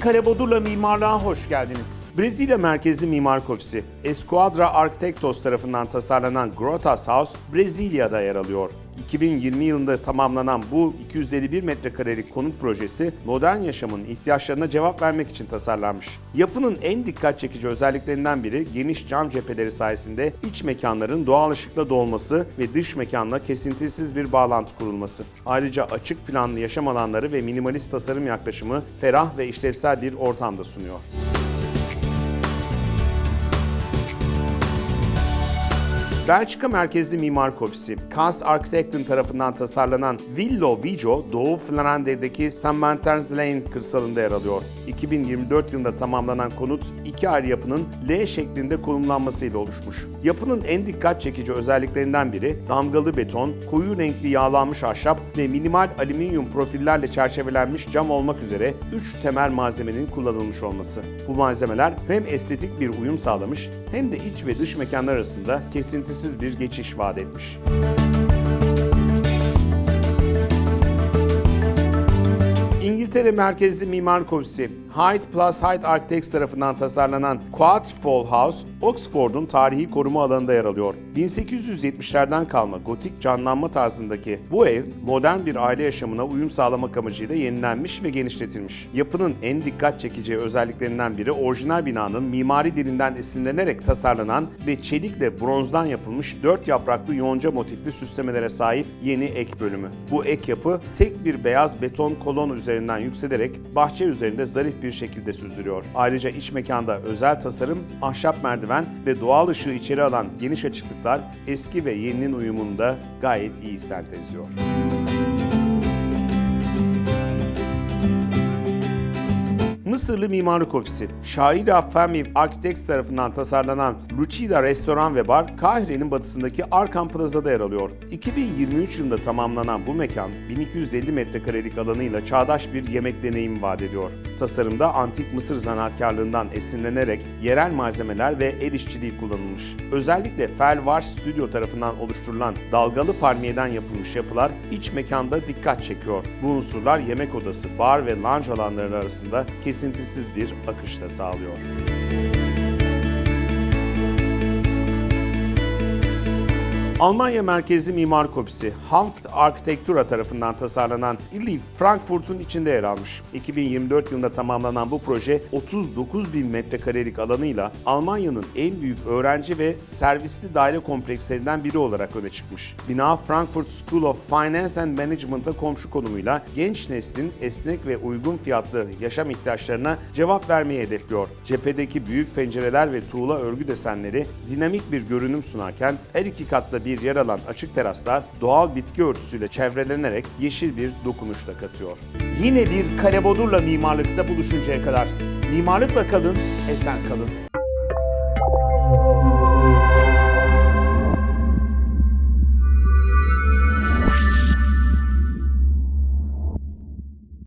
Kalebodur'la mimarlığa hoş geldiniz. Brezilya merkezli mimarlık ofisi Esquadra Architectos tarafından tasarlanan Grotas House Brezilya'da yer alıyor. 2020 yılında tamamlanan bu 251 metrekarelik konut projesi modern yaşamın ihtiyaçlarına cevap vermek için tasarlanmış. Yapının en dikkat çekici özelliklerinden biri geniş cam cepheleri sayesinde iç mekanların doğal ışıkla dolması ve dış mekanla kesintisiz bir bağlantı kurulması. Ayrıca açık planlı yaşam alanları ve minimalist tasarım yaklaşımı ferah ve işlevsel bir ortamda sunuyor. Belçika merkezli mimarlık ofisi, Kans Architecten tarafından tasarlanan Villo Vigo, Doğu Flandre'deki St. Martin's Lane kırsalında yer alıyor. 2024 yılında tamamlanan konut, iki ayrı yapının L şeklinde konumlanmasıyla oluşmuş. Yapının en dikkat çekici özelliklerinden biri, damgalı beton, koyu renkli yağlanmış ahşap ve minimal alüminyum profillerle çerçevelenmiş cam olmak üzere 3 temel malzemenin kullanılmış olması. Bu malzemeler hem estetik bir uyum sağlamış hem de iç ve dış mekanlar arasında kesintisiz bir geçiş vaat etmiş. İngiltere merkezli mimarlık ofisi Hyde Plus Hyde Architects tarafından tasarlanan Quatfall House, Oxford'un tarihi koruma alanında yer alıyor. 1870'lerden kalma gotik canlanma tarzındaki bu ev, modern bir aile yaşamına uyum sağlamak amacıyla yenilenmiş ve genişletilmiş. Yapının en dikkat çekici özelliklerinden biri orijinal binanın mimari dilinden esinlenerek tasarlanan ve çelikle bronzdan yapılmış dört yapraklı yonca motifli süslemelere sahip yeni ek bölümü. Bu ek yapı tek bir beyaz beton kolon üzerinden yükselerek bahçe üzerinde zarif bir şekilde süzülüyor. Ayrıca iç mekanda özel tasarım, ahşap merdiven ve doğal ışığı içeri alan geniş açıklıklar eski ve yeninin uyumunu da gayet iyi sentezliyor. Mısırlı Mimarlık Ofisi, Şaira Fehmi Architects tarafından tasarlanan Lucida Restoran ve Bar, Kahire'nin batısındaki Arkan Plaza'da yer alıyor. 2023 yılında tamamlanan bu mekan, 1250 metrekarelik alanıyla çağdaş bir yemek deneyimi vaat ediyor. Tasarımda antik Mısır zanaatkarlığından esinlenerek yerel malzemeler ve el işçiliği kullanılmış. Özellikle Felvar Studio tarafından oluşturulan dalgalı palmiyeden yapılmış yapılar iç mekanda dikkat çekiyor. Bu unsurlar yemek odası, bar ve lounge alanları arasında kesintisiz bir akışla sağlıyor. Almanya merkezli mimarlık ofisi Hanft Architektura tarafından tasarlanan Illiv Frankfurt'un içinde yer almış. 2024 yılında tamamlanan bu proje 39 bin metrekarelik alanıyla Almanya'nın en büyük öğrenci ve servisli daire komplekslerinden biri olarak öne çıkmış. Bina Frankfurt School of Finance and Management'a komşu konumuyla genç neslin esnek ve uygun fiyatlı yaşam ihtiyaçlarına cevap vermeyi hedefliyor. Cephedeki büyük pencereler ve tuğla örgü desenleri dinamik bir görünüm sunarken her iki katta bir yer alan açık teraslar doğal bitki örtüsüyle çevrelenerek yeşil bir dokunuş da katıyor. Yine bir kalebodurla mimarlıkta buluşuncaya kadar mimarlıkla kalın, esen kalın.